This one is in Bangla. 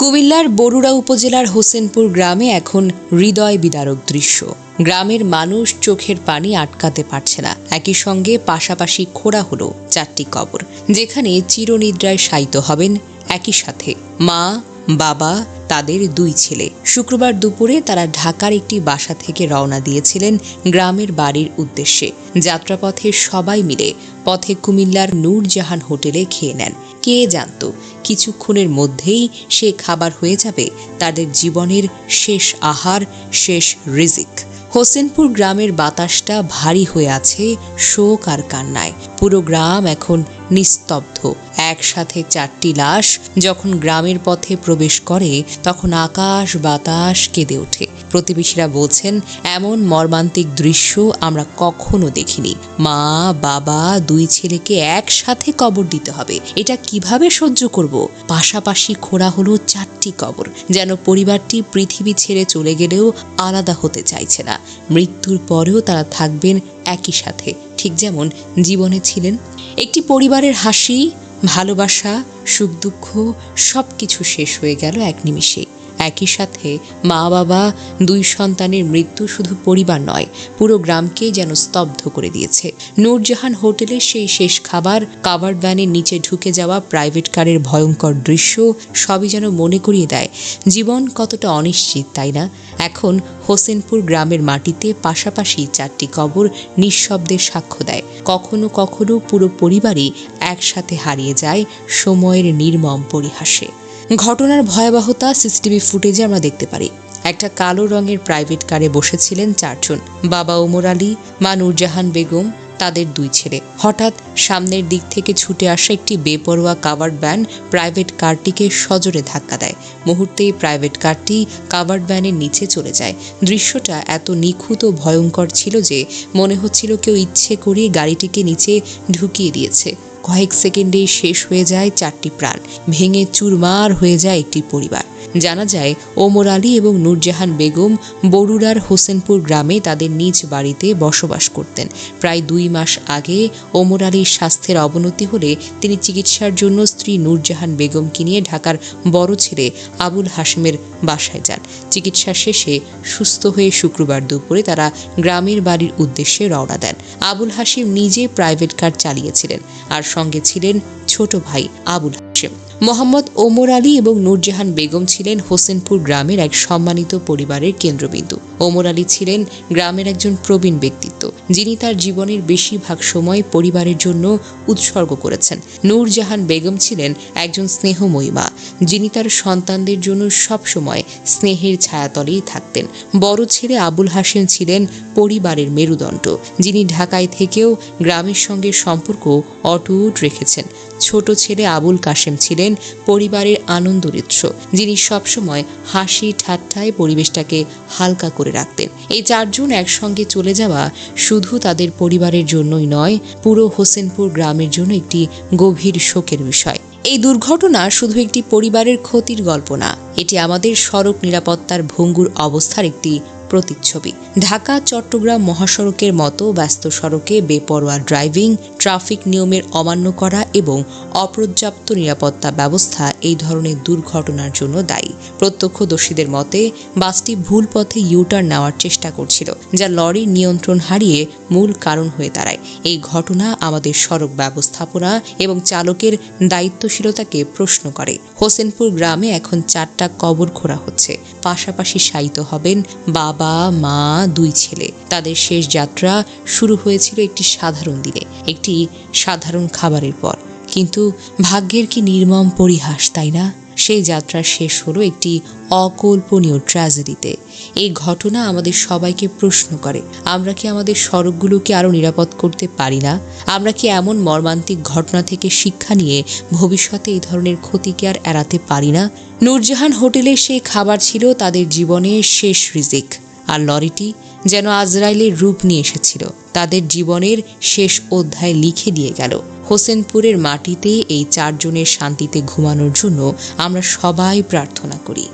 কুমিল্লার বরুড়া উপজেলার হোসেনপুর গ্রামে এখন হৃদয় বিদারক দৃশ্য। গ্রামের মানুষ চোখের পানি আটকাতে পারছে না। একই সঙ্গে পাশাপাশি খোঁড়া হলো চারটি কবর, যেখানে চিরনিদ্রায় শায়িত হবেন একই সাথে মা, বাবা, তাদের দুই ছেলে। শুক্রবার দুপুরে তারা ঢাকার একটি বাসা থেকে রওনা দিয়েছিলেন গ্রামের বাড়ির উদ্দেশ্যে। যাত্রাপথে সবাই মিলে পথে কুমিল্লার নূরজাহান হোটেলে খেয়ে নেন। কে জানত? কিছুক্ষণের মধ্যেই সে খাবার হয়ে যাবে তাদের জীবনের শেষ আহার শেষ রিজিক। হোসেনপুর গ্রামের বাতাসটা ভারী হয়ে আছে শোক আর কান্নায়। পুরো গ্রাম এখন নিস্তব্ধ। একসাথে চারটি লাশ যখন গ্রামের পথে প্রবেশ করে, তখন আকাশ বাতাস কেঁদে ওঠে। প্রতিবেশীরা বলছেন, এমন মর্মান্তিক দৃশ্য আমরা কখনো দেখিনি। মা, বাবা, দুই ছেলেকে একসাথে কবর দিতে হবে। এটা কীভাবে সহ্য করব? পাশাপাশি খোঁড়া হলো চারটি কবর, যেন পরিবারটি পৃথিবী ছেড়ে চলে গেলেও আলাদা হতে চাইছে না। মৃত্যুর পরেও তারা থাকবেন একই সাথে। ঠিক যেমন জীবনে ছিলেন একটি পরিবারের হাসি, ভালোবাসা সুখ দুঃখ সব কিছু শেষ হয়ে গেল এক নিমিষে। একই সাথে মা বাবা, দুই সন্তানের মৃত্যু শুধু পরিবার নয়, পুরো গ্রামকে যেন স্তব্ধ করে দিয়েছে। নূরজাহান হোটেলের সেই শেষ খাবার, কাভার্ড ভ্যানের নিচে ঢুকে যাওয়া প্রাইভেট কারের ভয়ঙ্কর দৃশ্য সবই যেন মনে করিয়ে দেয়। জীবন কতটা অনিশ্চিত, তাই না? এখন হোসেনপুর গ্রামের মাটিতে পাশাপাশি চারটি কবর নিঃশব্দে সাক্ষ্য দেয়। কখনো কখনো পুরো পরিবারই একসাথে হারিয়ে যায় সময়ের নির্মম পরিহাসে। ঘটনার ভয়াবহতা সিসিটিভি ফুটেজে আমরা দেখতে পারি। একটা কালো রঙের প্রাইভেট কারে বসেছিলেন চারজন। বাবা ওমর আলী মা নূরজাহান বেগম, তাদের দুই ছেলে। হঠাৎ সামনের দিক থেকে ছুটে আসা একটি বেপরোয়া কাভার্ড ভ্যান প্রাইভেট কারটিকে সজোরে ধাক্কা দেয়। মুহূর্তেই প্রাইভেট কারটি কাভার্ড ভ্যানের নিচে চলে যায়। দৃশ্যটা এত নিখুঁত ভয়ঙ্কর ছিল যে মনে হচ্ছিল কেউ ইচ্ছে করে গাড়িটিকে নিচে ঢুকিয়ে দিয়েছে। কয়েক সেকেন্ডেই শেষ হয়ে যায় চারটি প্রাণ। ভেঙে চুরমার হয়ে যায় একটি পরিবার। জানা যায়, ওমর আলী এবং নূরজাহান বেগম বরুড়ার হোসেনপুর গ্রামে তাদের নিজ বাড়িতে বসবাস করতেন। প্রায় দুই মাস আগে ওমর আলীর স্বাস্থ্যের অবনতি হলে তিনি চিকিৎসার জন্য স্ত্রী নূরজাহান বেগমকে নিয়ে ঢাকার বড় ছেলে আবুল হাসিমের বাসায় যান। চিকিৎসা শেষে সুস্থ হয়ে শুক্রবার দুপুরে তারা গ্রামের বাড়ির উদ্দেশ্যে রওনা দেন। আবুল হাসিম নিজে প্রাইভেট কার চালিয়েছিলেন। আর সঙ্গে ছিলেন ছোট ভাই আবুল মোহাম্মদ ওমর আলী এবং নূরজাহান বেগম ছিলেন হোসেনপুর গ্রামের এক সম্মানিত পরিবারের কেন্দ্রবিন্দু। ওমর আলী ছিলেন গ্রামের একজন প্রবীণ ব্যক্তিত্ব, যিনি তার জীবনের বেশিরভাগ সময় পরিবারের জন্য উৎসর্গ করেছেন। নূরজাহান বেগম ছিলেন একজন স্নেহময়ী মা, যিনি তার সন্তানদের জন্য সবসময় স্নেহের ছায়াতলেই থাকতেন। বড় ছেলে আবুল হাসেম ছিলেন পরিবারের মেরুদণ্ড, যিনি ঢাকায় থেকেও গ্রামের সঙ্গে সম্পর্ক অটুট রেখেছেন। ছোট ছেলে আবুল কাশেম ছিলেন পরিবারের আনন্দের উৎস যিনি সবসময় হাসি ঠাট্টায় পরিবেশটাকে হালকা করে রাখতেন। এই চারজন একসঙ্গে চলে যাওয়া শুধু তাদের পরিবারের জন্যই নয়, পুরো হোসেনপুর গ্রামের জন্য একটি গভীর শোকের বিষয়। এই দুর্ঘটনা শুধু একটি পরিবারের ক্ষতির গল্প না, এটি আমাদের সড়ক নিরাপত্তার ভঙ্গুর অবস্থার একটি প্রতিচ্ছবি। ঢাকা, চট্টগ্রাম মহাসড়কের মতো ব্যস্ত সড়কে বেপরোয়া ড্রাইভিং, ট্রাফিক নিয়মের অমান্য করা এবং অপর্যাপ্ত নিরাপত্তা ব্যবস্থা এই ধরনের দুর্ঘটনার জন্য দায়ী। প্রত্যক্ষদর্শীদের মতে, বাসটি ভুল পথে ইউটার্ন নেওয়ার চেষ্টা করছিল, যা লরির নিয়ন্ত্রণ হারিয়ে মূল কারণ হয়ে দাঁড়ায়। এই ঘটনা আমাদের সড়ক ব্যবস্থাপনা এবং চালকের দায়িত্বশীলতাকে প্রশ্ন করে। হোসেনপুর গ্রামে এখন চারটা কবর খোঁড়া হচ্ছে। পাশাপাশি শায়িত হবেন বাবা, মা, দুই ছেলে। তাদের শেষ যাত্রা শুরু হয়েছিল একটি সাধারণ দিনে, একটি সাধারণ খাবারের পর। কিন্তু ভাগ্যের কি নির্মম পরিহাস, তাই না? সেই যাত্রা শেষ হলো একটি অকল্পনীয় ট্র্যাজেডিতে। এই ঘটনা আমাদের সবাইকে প্রশ্ন করে, আমরা কি আমাদের সড়কগুলোকে আরও নিরাপদ করতে পারি না? আমরা কি এমন মর্মান্তিক ঘটনা থেকে শিক্ষা নিয়ে ভবিষ্যতে এই ধরনের ক্ষতিকে আর এড়াতে পারি না? নূরজাহান হোটেলে সেই খাবার ছিল, তাদের জীবনের শেষ রিজিক। আর লরিটি যেন আজরাইলের রূপ নিয়ে এসেছিল। তাদের জীবনের শেষ অধ্যায় লিখে দিয়ে গেল। হোসেনপুরের মাটিতে এই চারজনের শান্তিতে ঘুমানোর জন্য আমরা সবাই প্রার্থনা করি।